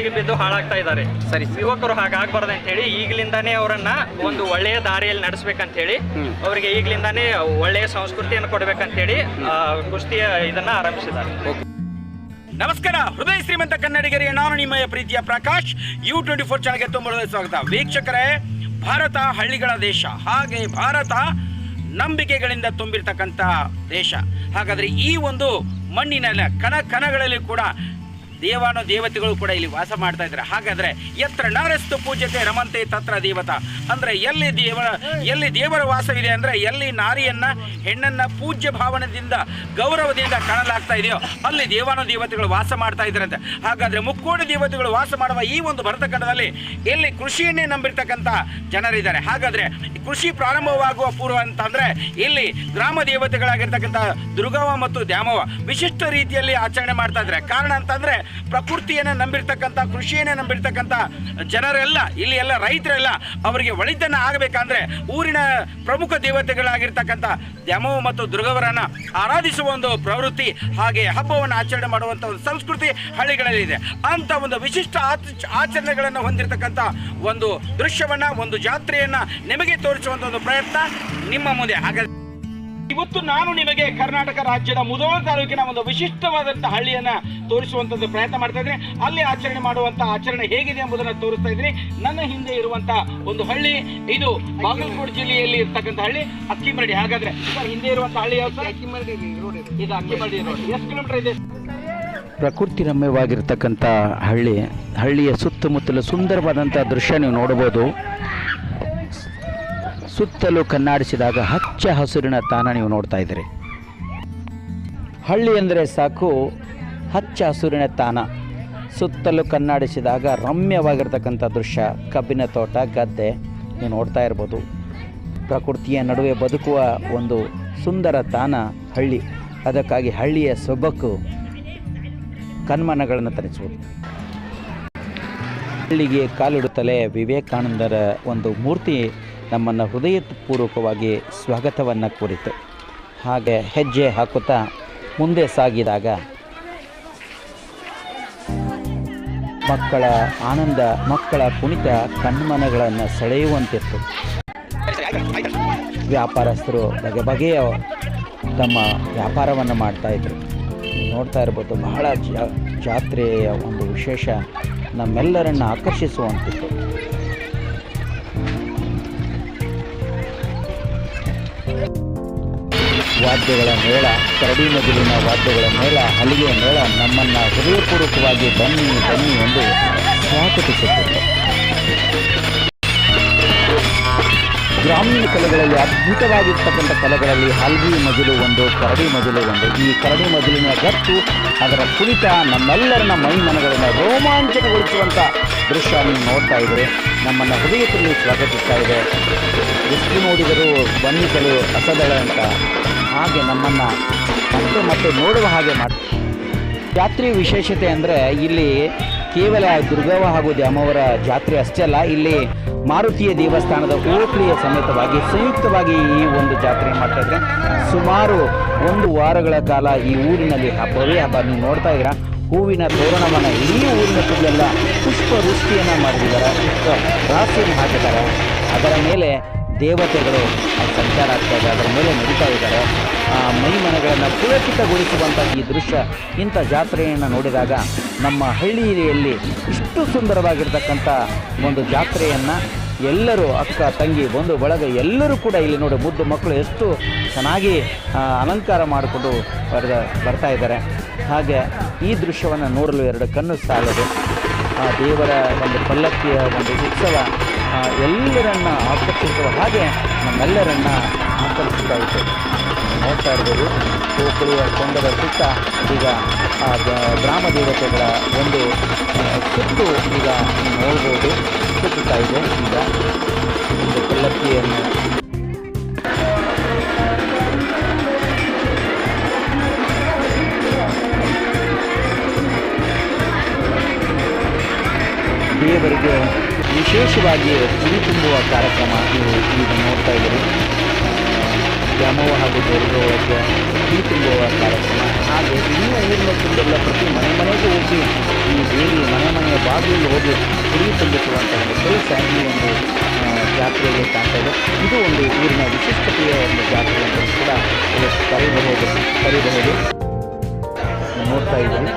ದುಶ್ಚಟಗಳಿಗೆ ಬಿದ್ದು ಹಾಳಾಗ್ತಾ ಇದ್ದಾರೆ. ಸರಿ. ಯುವಕರು ಹಾಗಾಗಬಾರ್ದು ಅಂತ ಹೇಳಿ ಈಗಲಿಂದಾನೇ ಅವರನ್ನ ಒಂದು ಒಳ್ಳೆಯ ದಾರಿಯಲ್ಲಿ ನಡೆಸಬೇಕಂತ ಹೇಳಿ. ಅವರಿಗೆ ಈಗಲಿಂದಾನೇ ಒಳ್ಳೆಯ ಸಂಸ್ಕೃತಿಯನ್ನು ಕೊಡಬೇಕಂತ ಹೇಳಿ ಕುಸ್ತಿಯ ಇದನ್ನ ಆರಂಭಿಸಿದ್ದಾರೆ. ನಮಸ್ಕಾರ. ಹೃದಯ ಶ್ರೀಮಂತ ಕನ್ನಡಿಗರಿಗೆ ನಾನು ನಿಮ್ಮ ಪ್ರೀತಿಯ ಪ್ರಕಾಶ್. ಯು ಟ್ವೆಂಟಿ ಫೋರ್ ಚಾನಲ್ಗೆ ತುಂಬ ಸ್ವಾಗತ. ವೀಕ್ಷಕರೇ ಭಾರತ ಹಳ್ಳಿಗಳ ದೇಶ. ಹಾಗೆ ಭಾರತ ನಂಬಿಕೆಗಳಿಂದ ತುಂಬಿರ್ತಕ್ಕಂಥ ದೇಶ. ಹಾಗಾದ್ರೆ ಈ ಒಂದು ಮಣ್ಣಿನ ಕಣ ಕಣಗಳಲ್ಲಿ ಕೂಡ ದೇವಾನು ದೇವತೆಗಳು ಕೂಡ ಇಲ್ಲಿ ವಾಸ ಮಾಡ್ತಾ ಇದ್ದಾರೆ. ಹಾಗಾದ್ರೆ ಎತ್ರ ನರಸ್ತು ಪೂಜ್ಯತೆ ರಮಂತೆ ತತ್ರ ದೇವತ. ಅಂದ್ರೆ ಎಲ್ಲಿ ದೇವ, ಎಲ್ಲಿ ದೇವರ ವಾಸವಿದೆ ಅಂದ್ರೆ ಎಲ್ಲಿ ನಾರಿಯನ್ನ, ಹೆಣ್ಣನ್ನ ಪೂಜ್ಯ ಭಾವನದಿಂದ, ಗೌರವದಿಂದ ಕಾಣಲಾಗ್ತಾ ಇದೆಯೋ ಅಲ್ಲಿ ದೇವಾನು ದೇವತೆಗಳು ವಾಸ ಮಾಡ್ತಾ ಇದ್ದಾರಂತೆ. ಹಾಗಾದ್ರೆ ಮುಕ್ಕೋಡಿ ದೇವತೆಗಳು ವಾಸ ಮಾಡುವ ಈ ಒಂದು ಭರತಖಂಡದಲ್ಲಿ ಎಲ್ಲಿ ಕೃಷಿಯನ್ನೇ ನಂಬಿರ್ತಕ್ಕಂಥ ಜನರಿದ್ದಾರೆ. ಹಾಗಾದ್ರೆ ಕೃಷಿ ಪ್ರಾರಂಭವಾಗುವ ಪೂರ್ವ ಅಂತಂದ್ರೆ ಇಲ್ಲಿ ಗ್ರಾಮ ದೇವತೆಗಳಾಗಿರ್ತಕ್ಕಂಥ ದುರ್ಗವ ಮತ್ತು ದ್ಯಾಮವ ವಿಶಿಷ್ಟ ರೀತಿಯಲ್ಲಿ ಆಚರಣೆ ಮಾಡ್ತಾ ಇದ್ದಾರೆ. ಕಾರಣ ಅಂತಂದ್ರೆ ಪ್ರಕೃತಿಯನ್ನ ನಂಬಿರ್ತಕ್ಕಂಥ, ಕೃಷಿಯನ್ನು ನಂಬಿರ್ತಕ್ಕಂಥ ಜನರೆಲ್ಲ, ಇಲ್ಲಿ ಎಲ್ಲ ರೈತರೆಲ್ಲ ಅವರಿಗೆ ಒಳಿತನ್ನು ಆಗಬೇಕಂದ್ರೆ ಊರಿನ ಪ್ರಮುಖ ದೇವತೆಗಳಾಗಿರ್ತಕ್ಕಂಥ ದ್ಯಾಮವ್ವ ಮತ್ತು ದುರ್ಗವರನ್ನು ಆರಾಧಿಸುವ ಒಂದು ಪ್ರವೃತ್ತಿ ಹಾಗೆ ಹಬ್ಬವನ್ನು ಆಚರಣೆ ಮಾಡುವಂಥ ಒಂದು ಸಂಸ್ಕೃತಿ ಹಳ್ಳಿಗಳಲ್ಲಿ ಇದೆ. ಅಂಥ ಒಂದು ವಿಶಿಷ್ಟ ಆಚ- ಆಚರಣೆಗಳನ್ನು ಹೊಂದಿರತಕ್ಕಂಥ ಒಂದು ದೃಶ್ಯವನ್ನು, ಒಂದು ಜಾತ್ರೆಯನ್ನು ನಿಮಗೆ ತೋರಿಸುವಂಥ ಒಂದು ಪ್ರಯತ್ನ ನಿಮ್ಮ ಮುಂದೆ. ಹಾಗಾದ್ರೆ ಇವತ್ತು ನಾನು ನಿಮಗೆ ಕರ್ನಾಟಕ ರಾಜ್ಯದ ಮುಧೋಳ ತಾಲೂಕಿನ ಒಂದು ವಿಶಿಷ್ಟವಾದಂತಹ ಹಳ್ಳಿಯನ್ನ ತೋರಿಸುವಂತದ್ದು ಪ್ರಯತ್ನ ಮಾಡ್ತಾ ಇದ್ರೆ ಅಲ್ಲಿ ಆಚರಣೆ ಮಾಡುವಂತಹ ಆಚರಣೆ ಹೇಗಿದೆ ಎಂಬುದನ್ನು ತೋರಿಸ್ತಾ ಇದ್ದೀನಿ. ನನ್ನ ಹಿಂದೆ ಇರುವಂತಹ ಒಂದು ಹಳ್ಳಿ, ಇದು ಬಾಗಲಕೋಟೆ ಜಿಲ್ಲೆಯಲ್ಲಿ ಇರ್ತಕ್ಕಂಥ ಹಳ್ಳಿ, ಅಕ್ಕಿಮರಡಿ. ಹಾಗಾದ್ರೆ ಹಿಂದೆ ಇರುವಂತಹ ಹಳ್ಳಿ ಅಕ್ಕಿಮರಡಿ ಇದು ಅಕ್ಕಿಮರಡಿ ರೋಡ್. ಎಷ್ಟು ಕಿಲೋಮೀಟರ್ ಇದೆ? ಪ್ರಕೃತಿ ರಮ್ಯವಾಗಿರ್ತಕ್ಕಂಥ ಹಳ್ಳಿ, ಹಳ್ಳಿಯ ಸುತ್ತಮುತ್ತಲು ಸುಂದರವಾದಂಥ ದೃಶ್ಯ ನೀವು ನೋಡಬಹುದು. ಸುತ್ತಲೂ ಕನ್ನಾಡಿಸಿದಾಗ ಹಚ್ಚ ಹಸುರಿನ ತಾಣ ನೀವು ನೋಡ್ತಾ ಇದ್ದೀರಿ. ಹಳ್ಳಿ ಅಂದರೆ ಸಾಕು, ಹಚ್ಚ ಹಸುರಿನ ತಾಣ ಸುತ್ತಲೂ ಕನ್ನಾಡಿಸಿದಾಗ ರಮ್ಯವಾಗಿರ್ತಕ್ಕಂಥ ದೃಶ್ಯ, ಕಬ್ಬಿನ ತೋಟ, ಗದ್ದೆ, ನೀವು ನೋಡ್ತಾ ಇರ್ಬೋದು. ಪ್ರಕೃತಿಯ ನಡುವೆ ಬದುಕುವ ಒಂದು ಸುಂದರ ತಾಣ ಹಳ್ಳಿ. ಅದಕ್ಕಾಗಿ ಹಳ್ಳಿಯ ಸೊಬಕು ಕನ್ಮನಗಳನ್ನು ತರಿಸುವುದು. ಹಳ್ಳಿಗೆ ಕಾಲಿಡುತ್ತಲೇ ವಿವೇಕಾನಂದರ ಒಂದು ಮೂರ್ತಿ ನಮ್ಮನ್ನು ಹೃದಯಪೂರ್ವಕವಾಗಿ ಸ್ವಾಗತವನ್ನು ಕೋರಿತು. ಹಾಗೆ ಹೆಜ್ಜೆ ಹಾಕುತ್ತಾ ಮುಂದೆ ಸಾಗಿದಾಗ ಮಕ್ಕಳ ಆನಂದ, ಮಕ್ಕಳ ಕುಣಿತ ಕಣ್ಮನಗಳನ್ನು ಸೆಳೆಯುವಂತಿತ್ತು. ವ್ಯಾಪಾರಸ್ಥರು ಬಗೆ ಬಗೆಯ ತಮ್ಮ ವ್ಯಾಪಾರವನ್ನು ಮಾಡ್ತಾಯಿದ್ರು ನೋಡ್ತಾ ಇರ್ಬೋದು, ಬಹಳ ಜಾತ್ರೆಯ ಒಂದು ವಿಶೇಷ ನಮ್ಮೆಲ್ಲರನ್ನು ಆಕರ್ಷಿಸುವಂತಿತ್ತು. ವಾದ್ಯಗಳ ಮೇಳ, ಕರಡಿ ಮಜಲಿನ ವಾದ್ಯಗಳ ಮೇಳ ಹಲಿಗೆಯ ಮೇಳ, ನಮ್ಮನ್ನು ಹೃದಯಪೂರ್ವಕವಾಗಿ ಬನ್ನಿ ಬನ್ನಿ ಎಂದು ಸ್ವಾಗತಿಸುತ್ತದೆ ಗ್ರಾಮೀಣ ಕಲೆಗಳಲ್ಲಿ ಅದ್ಭುತವಾಗಿರ್ತಕ್ಕಂಥ ಕಲೆಗಳಲ್ಲಿ ಹಲ್ಗಿ ಮಜಲು ಒಂದು, ಕರಡಿ ಮಜಲು ಒಂದು. ಈ ಕರಡಿ ಮಜಲಿನ ಗತ್ತು, ಅದರ ಕುರಿತ ನಮ್ಮೆಲ್ಲರನ್ನ ಮೈ ಮನಗಳನ್ನು ರೋಮಾಂಚನಗೊಳಿಸುವಂಥ ದೃಶ್ಯ ನೀವು ನೋಡ್ತಾ ಇದ್ರೆ, ನಮ್ಮನ್ನು ಹೃದಯದಲ್ಲಿ ಸ್ವಾಗತಿಸ್ತಾ ಇದೆ. ಎಷ್ಟು ನೋಡಿದರೂ ಬನ್ನಿಸಲು ಅಸದಳ ಅಂತ. ಹಾಗೆ ನಮ್ಮನ್ನು ಮತ್ತೆ ಮತ್ತೆ ನೋಡುವ ಹಾಗೆ ಮಾಡಿ ಜಾತ್ರೆ ವಿಶೇಷತೆ ಅಂದರೆ ಇಲ್ಲಿ ಕೇವಲ ದುರ್ಗವ್ವ ಹಾಗೂ ದ್ಯಾಮವರ ಜಾತ್ರೆ ಅಷ್ಟೇ ಅಲ್ಲ, ಇಲ್ಲಿ ಮಾರುತಿಯ ದೇವಸ್ಥಾನದ ಓಕ್ಳಿಯ ಸಮೇತವಾಗಿ ಸಂಯುಕ್ತವಾಗಿ ಈ ಒಂದು ಜಾತ್ರೆ ಮಾಡ್ತಾ ಸುಮಾರು ಒಂದು ವಾರಗಳ ಕಾಲ ಈ ಊರಿನಲ್ಲಿ ಹಬ್ಬವೇ ಹಬ್ಬ. ನೀವು ನೋಡ್ತಾ ಇದ್ದೀರಾ, ಹೂವಿನ ತೋರಣವನ್ನು ಇಡೀ ಊರಿನ ಸುತ್ತಲೆಲ್ಲ ಪುಷ್ಪ ವೃಷ್ಟಿಯನ್ನು ಮಾಡಿದ್ದಾರೆ, ಪುಷ್ಪ ರಾಶಿಯನ್ನು ಹಾಕಿದ್ದಾರೆ. ಅದರ ಮೇಲೆ ದೇವತೆಗಳು ಸಂಚಾರ ಆಗ್ತಾ ಇದೆ ಅದರ ಮೇಲೆ ನಡೀತಾ ಇದ್ದಾರೆ. ಆ, ಮೈ ಮನೆಗಳನ್ನು ಪುಳಕಿತಗೊಳಿಸುವಂಥ ಈ ದೃಶ್ಯ, ಇಂಥ ಜಾತ್ರೆಯನ್ನು ನೋಡಿದಾಗ ನಮ್ಮ ಹಳ್ಳಿಯಲ್ಲಿ ಇಷ್ಟು ಸುಂದರವಾಗಿರ್ತಕ್ಕಂಥ ಒಂದು ಜಾತ್ರೆಯನ್ನು ಎಲ್ಲರೂ ಅಕ್ಕ, ತಂಗಿ, ಬಂಧು, ಬಳಗ ಎಲ್ಲರೂ ಕೂಡ ಇಲ್ಲಿ ನೋಡಿ ಮುದ್ದು ಮಕ್ಕಳು ಎಷ್ಟು ಚೆನ್ನಾಗಿ ಅಲಂಕಾರ ಮಾಡಿಕೊಂಡು ಬರೆದ, ಬರ್ತಾ ಇದ್ದಾರೆ. ಹಾಗೆ ಈ ದೃಶ್ಯವನ್ನು ನೋಡಲು ಎರಡು ಕಣ್ಣು ಸಾಲದು. ಆ, ದೇವರ ಒಂದು ಪಲ್ಲಕ್ಕಿಯ ಒಂದು ಉತ್ಸವ ಎಲ್ಲರನ್ನ ಆಕರ್ಷಿಸುವ ಹಾಗೆ ನಮ್ಮೆಲ್ಲರನ್ನ ಆಕರ್ಷಿಸ್ತಾ ನೋಡ್ತಾ ಇರ್ಬೋದು ಗೋಕುಳಿಯ ಕೊಂಡದ ಸುತ್ತ ಈಗ ಆ ಗ್ರಾಮ ದೇವತೆಗಳ ಒಂದು ಸುತ್ತು ಈಗ ನೋಡ್ಬೋದು, ಸುತ್ತುತ್ತಾ ಇದೆ ಈಗ ಒಂದು ಪಲ್ಲಕ್ಕಿಯನ್ನು ದೇವರಿಗೆ ವಿಶೇಷವಾಗಿ ಹುಲಿ ತುಂಬುವ ಕಾರ್ಯಕ್ರಮ ನೀವು ಈಗ ನೋಡ್ತಾ ಇದ್ದೀರಿ. ದ್ಯಾಮವ್ವ ಹಾಗೂ ದೇವರೊಳಗೆ ಹುಲಿ ತುಂಬುವ ಕಾರ್ಯಕ್ರಮ. ಹಾಗೆ ಇನ್ನೂ ಐನೂರು ಪ್ರತಿ ಮನೆ ಮನೆಗೂ ಹೋಗಿ ಈ ದೇವಿ ಮನೆ ಮನೆಯ ಬಾಗಿಲಲ್ಲಿ ಹೋಗಿ ಹುಲಿ ತುಂಬಿಸುವಂಥ ಒಂದು ಕೆಲಸ ಈ ಒಂದು ಜಾತ್ರೆಯಲ್ಲಿ ಕಾಣ್ತಾ ಇದೆ. ಇದು ಒಂದು ಊರಿನ ವಿಶಿಷ್ಟತೆಯ ಒಂದು ಜಾತ್ರೆ ಅಂತ ಕೂಡ ಕರೀಬಹುದು ಕರೀಬಹುದು. ನೋಡ್ತಾ ಇದ್ದೀವಿ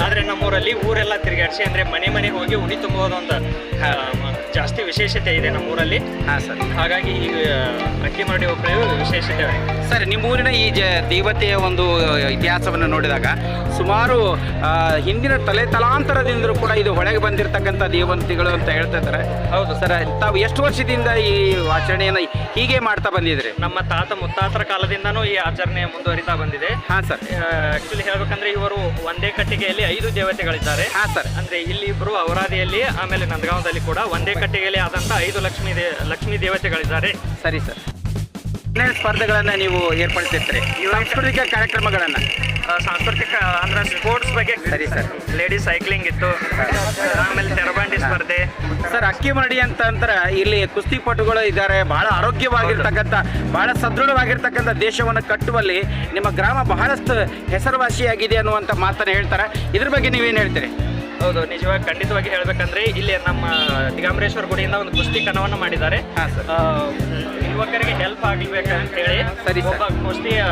ಆದ್ರೆ ನಮ್ಮೂರಲ್ಲಿ ಊರೆಲ್ಲ ತಿರುಗಾಡಿಸಿ ಅಂದ್ರೆ ಮನೆ ಮನೆಗೆ ಹೋಗಿ ಉಡಿ ತುಂಬಬಹುದು ಅಂತ ಜಾಸ್ತಿ ವಿಶೇಷತೆ ಇದೆ ನಮ್ಮೂರಲ್ಲಿ. ಹಾಂ ಸರ್. ಹಾಗಾಗಿ ಈ ಅಕ್ಕಿಮರಡಿ ಒಬ್ಬರು ವಿಶೇಷತೆ ಸರ್ ನಿಮ್ಮ ಊರಿನ ಈ ಜ ದೇವತೆಯ ಒಂದು ಇತಿಹಾಸವನ್ನು ನೋಡಿದಾಗ ಸುಮಾರು ಹಿಂದಿನ ತಲೆ ತಲಾಂತರದಿಂದಲೂ ಕೂಡ ಇದು ಹೊಳೆಗೆ ಬಂದಿರತಕ್ಕಂಥ ದೇವಂತಿಗಳು ಅಂತ ಹೇಳ್ತಾ ಇದ್ದಾರೆ. ಹೌದು. ಸರ್ ತಾವು ಎಷ್ಟು ವರ್ಷದಿಂದ ಈ ಆಚರಣೆಯನ್ನು ಹೀಗೆ ಮಾಡ್ತಾ ಬಂದಿದ್ರಿ ನಮ್ಮ ತಾತ ಮುತ್ತಾತರ ಕಾಲದಿಂದನೂ ಈ ಆಚರಣೆ ಮುಂದುವರಿತಾ ಬಂದಿದೆ. ಹಾಂ ಸರ್. ಆಕ್ಚುಲಿ ಹೇಳ್ಬೇಕಂದ್ರೆ ಇವರು ಒಂದೇ ಕಟ್ಟಿಗೆಯಲ್ಲಿ ಐದು ದೇವತೆಗಳಿದ್ದಾರೆ. ಹಾಂ ಸರ್. ಅಂದ್ರೆ ಇಲ್ಲಿ ಇಬ್ರು ಔರಾದಿಯಲ್ಲಿ ಆಮೇಲೆ ನಂದಗಾಂವದಲ್ಲಿ ಕೂಡ ಒಂದೇ ಕಟ್ಟಿಗೆಯಲ್ಲಿ ಆದಂತ ಐದು ಲಕ್ಷ್ಮೀ ದೇ ಲಕ್ಷ್ಮೀ ದೇವತೆಗಳಿದ್ದಾರೆ. ಸರಿ ಸರ್. ಏನೇನು ಸ್ಪರ್ಧೆಗಳನ್ನು ನೀವು ಏರ್ಪಡಿಸಿರ್ತೀರಿ? ಸಾಂಸ್ಕೃತಿಕ ಕಾರ್ಯಕ್ರಮಗಳನ್ನು? ಸಾಂಸ್ಕೃತಿಕ ಅಂದ್ರೆ ಸ್ಪೋರ್ಟ್ಸ್ ಬಗ್ಗೆ ಸರಿ ಸರ್. ಲೇಡೀಸ್ ಸೈಕ್ಲಿಂಗ್ ಇತ್ತು. ಆಮೇಲೆ ತೆರಬಂಡಿ ಸ್ಪರ್ಧೆ. ಸರ್ ಅಕ್ಕಿ ಮರಡಿ ಅಂತ ಅಂದ್ರೆ ಇಲ್ಲಿ ಕುಸ್ತಿಪಟುಗಳು ಇದ್ದಾರೆ. ಬಹಳ ಆರೋಗ್ಯವಾಗಿರ್ತಕ್ಕಂಥ ಬಹಳ ಸದೃಢವಾಗಿರ್ತಕ್ಕಂಥ ದೇಶವನ್ನು ಕಟ್ಟುವಲ್ಲಿ ನಿಮ್ಮ ಗ್ರಾಮ ಬಹಳಷ್ಟು ಹೆಸರುವಾಸಿಯಾಗಿದೆ ಅನ್ನುವಂಥ ಮಾತನ್ನು ಹೇಳ್ತಾರೆ. ಇದ್ರ ಬಗ್ಗೆ ನೀವೇನು ಹೇಳ್ತೀರಿ? ಹೌದು ನಿಜವಾಗಿ ಖಂಡಿತವಾಗಿ ಹೇಳ್ಬೇಕಂದ್ರೆ ಇಲ್ಲಿ ನಮ್ಮ ದಿಗಂಬರೇಶ್ವರ ಗುಡಿಯಿಂದ ಒಂದು ಕುಸ್ತಿ ಕಣವನ್ನು ಮಾಡಿದ್ದಾರೆ ಯುವಕರಿಗೆ ಹೆಲ್ಪ್ ಆಗ್ಬೇಕಂತ ಹೇಳಿ ಸರಿ. ಒಬ್ಬ ಕುಸ್ತಿಯ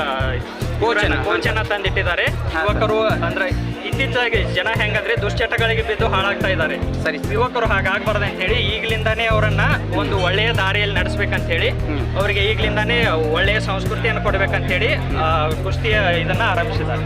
ಕೋಚನ. ಕೋಚನ ತಂದಿಟ್ಟಿದ್ದಾರೆ ಯುವಕರು ಅಂದ್ರೆ ಇತ್ತೀಚೆಗೆ ಜನ ಹೆಂಗಂದ್ರೆ ದುಶ್ಚಟಗಳಿಗೆ ಬಿದ್ದು ಹಾಳಾಗ್ತಾ ಇದ್ದಾರೆ ಸರಿ. ಯುವಕರು ಹಾಗಾಗಬಾರ್ದು ಅಂತ ಹೇಳಿ ಈಗಲಿಂದಾನೇ ಅವರನ್ನ ಒಂದು ಒಳ್ಳೆಯ ದಾರಿಯಲ್ಲಿ ನಡೆಸ್ಬೇಕಂತ ಹೇಳಿ. ಅವರಿಗೆ ಈಗಲಿಂದಾನೇ ಒಳ್ಳೆಯ ಸಂಸ್ಕೃತಿಯನ್ನು ಕೊಡ್ಬೇಕಂತ ಹೇಳಿ ಕುಸ್ತಿಯ ಇದನ್ನ ಆರಂಭಿಸಿದ್ದಾರೆ